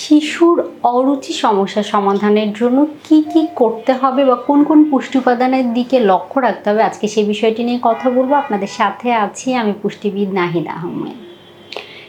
শিশুর অরুচি সমস্যা সমাধানের জন্য কি কি করতে হবে বা কোন কোন পুষ্টি উপাদানের দিকে লক্ষ্য রাখতে হবে? আজকে সেই বিষয়টি নিয়ে কথা বলব। আপনাদের সাথে আছি আমি পুষ্টিবিদ নাহিদ আহমেদ।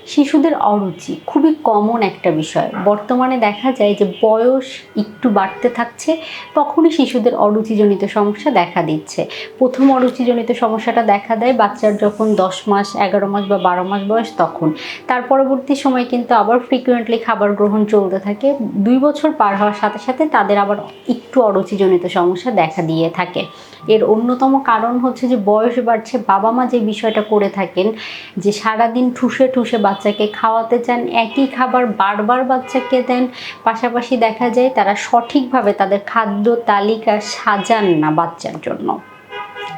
শিশুদের অরুচি খুবই কমন একটা বিষয়। বর্তমানে দেখা যায় যে বয়স একটু বাড়তে থাকছে, তখনই শিশুদের অরুচিজনিত সমস্যা দেখা দিচ্ছে। প্রথম অরুচিজনিত সমস্যাটা দেখা দেয় বাচ্চার যখন দশ মাস, এগারো মাস বা বারো মাস বয়স তখন। তার পরবর্তী সময় কিন্তু আবার ফ্রিকুয়েন্টলি খাবার গ্রহণ চলতে থাকে। দুই বছর পার হওয়ার সাথে সাথে তাদের আবার একটু অরুচিজনিত সমস্যা দেখা দিয়ে থাকে। এর অন্যতম কারণ হচ্ছে যে বয়স বাড়ছে। বাবা মা যে বিষয়টা করে থাকেন যে সারাদিন ঠুসে ঠুসে বাচ্চাকে খাওয়াতে চান, একই খাবার বারবার বাচ্চাকে দেন, পাশাপাশি দেখা যায় তারা সঠিকভাবে তাদের খাদ্য তালিকা সাজান না বাচ্চার জন্য।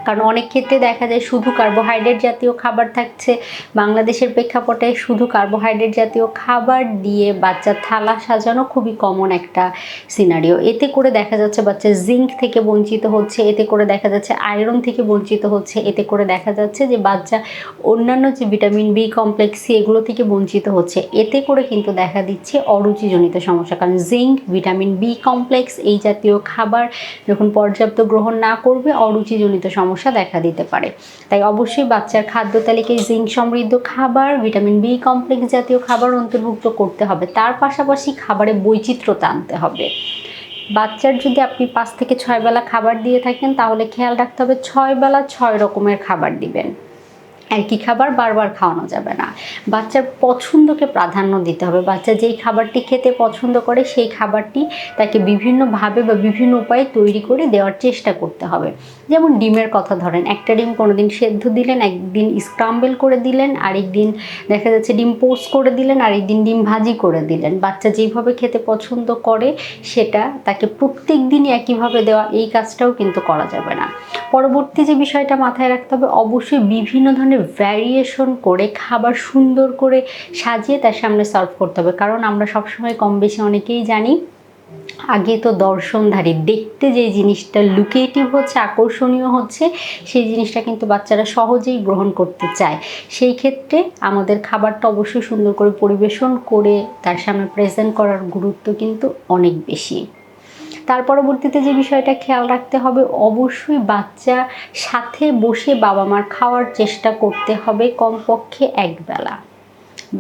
কারণ অনেক ক্ষেত্রে দেখা যায় শুধু কার্বোহাইড্রেট জাতীয় খাবার থাকছে। বাংলাদেশের প্রেক্ষাপটে শুধু কার্বোহাইড্রেট জাতীয় খাবার দিয়ে বাচ্চার থালা সাজানো খুবই কমন একটা সিনারিও এতে করে দেখা যাচ্ছে বাচ্চা জিঙ্ক থেকে বঞ্চিত হচ্ছে, এতে করে দেখা যাচ্ছে আয়রন থেকে বঞ্চিত হচ্ছে, এতে করে দেখা যাচ্ছে যে বাচ্চা অন্যান্য যে ভিটামিন বি কমপ্লেক্স এগুলো থেকে বঞ্চিত হচ্ছে। এতে করে কিন্তু দেখা দিচ্ছে অরুচিজনিত সমস্যা। কারণ জিঙ্ক ভিটামিন বি কমপ্লেক্স এই জাতীয় খাবার যখন পর্যাপ্ত গ্রহণ না করবে, অরুচিজনিত সমস্যা দেখা দিতে পারে। তাই অবশ্যই বাচ্চার খাদ্য তালিকায় জিঙ্ক সমৃদ্ধ খাবার, ভিটামিন বি কমপ্লেক্স জাতীয় খাবার অন্তর্ভুক্ত করতে হবে। তার পাশাপাশি খাবারে বৈচিত্র্যতা আনতে হবে। বাচ্চার যদি আপনি পাঁচ থেকে ছয় বেলা খাবার দিয়ে থাকেন, তাহলে খেয়াল রাখতে হবে ছয় বেলা ছয় রকমের খাবার দিবেন। একই খাবার বারবার খাওয়ানো যাবে না। বাচ্চার পছন্দকে প্রাধান্য দিতে হবে। বাচ্চা যেই খাবারটি খেতে পছন্দ করে, সেই খাবারটি তাকে বিভিন্নভাবে বা বিভিন্ন উপায়ে তৈরি করে দেওয়ার চেষ্টা করতে হবে। যেমন ডিমের কথা ধরেন, একটা ডিম কোনো দিন সেদ্ধ দিলেন, একদিন স্ক্রাম্বেল করে দিলেন আরেক দিন দেখা যাচ্ছে ডিম পোস্ট করে দিলেন আরেক দিন ডিম ভাজি করে দিলেন। বাচ্চা যেইভাবে খেতে পছন্দ করে, সেটা তাকে প্রত্যেক দিনই একইভাবে দেওয়া, এই কাজটাও কিন্তু করা যাবে না। পরবর্তী যে বিষয়টা মাথায় রাখতে হবে, অবশ্যই বিভিন্ন ধরনের ভ্যারিয়েশন করে, খাবার সুন্দর করে সাজিয়ে তার সামনে সার্ভ করতে হবে। কারণ আমরা সবসময় কম বেশি অনেকেই জানি, আগে তো দর্শনধারী, দেখতে যে জিনিসটা লুকেটিভ হচ্ছে, আকর্ষণীয় হচ্ছে, সেই জিনিসটা কিন্তু বাচ্চারা সহজেই গ্রহণ করতে চায়। সেই ক্ষেত্রে আমাদের খাবারটা অবশ্যই সুন্দর করে পরিবেশন করে তার সামনে প্রেজেন্ট করার গুরুত্ব কিন্তু অনেক বেশি। তার পরবর্তীতে যে বিষয়টা খেয়াল রাখতে হবে, অবশ্যই বাচ্চা সাথে বসে বাবা মার খাওয়ার চেষ্টা করতে হবে কমপক্ষে একবেলা।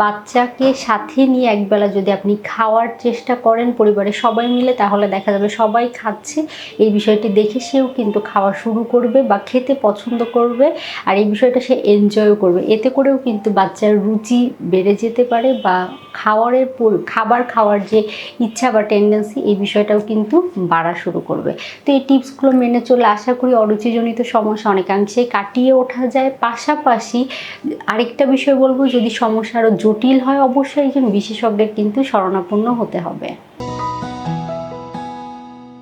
বাচ্চাকে সাথে নিয়ে একবেলা যদি আপনি খাওয়ার চেষ্টা করেন পরিবারের সবাই মিলে, তাহলে দেখা যাবে সবাই খাচ্ছে। এই বিষয়টি দেখে সেও কিন্তু খাওয়া শুরু করবে বা খেতে পছন্দ করবে আর এই বিষয়টা সে এনজয়ও করবে। এতে করেও কিন্তু বাচ্চার রুচি বেড়ে যেতে পারে বা খাওয়ারের খাবার খাওয়ার যে ইচ্ছা বা টেন্ডেন্সি এই বিষয়টাও কিন্তু বাড়া শুরু করবে। তো এই টিপসগুলো মেনে চলে আশা করি অরুচিজনিত সমস্যা অনেকাংশে কাটিয়ে ওঠা যায়। পাশাপাশি আরেকটা বিষয় বলব, যদি সমস্যা আরও জটিল হয় অবশ্যই একজন বিশেষজ্ঞের কিন্তু শরণাপন্ন হতে হবে।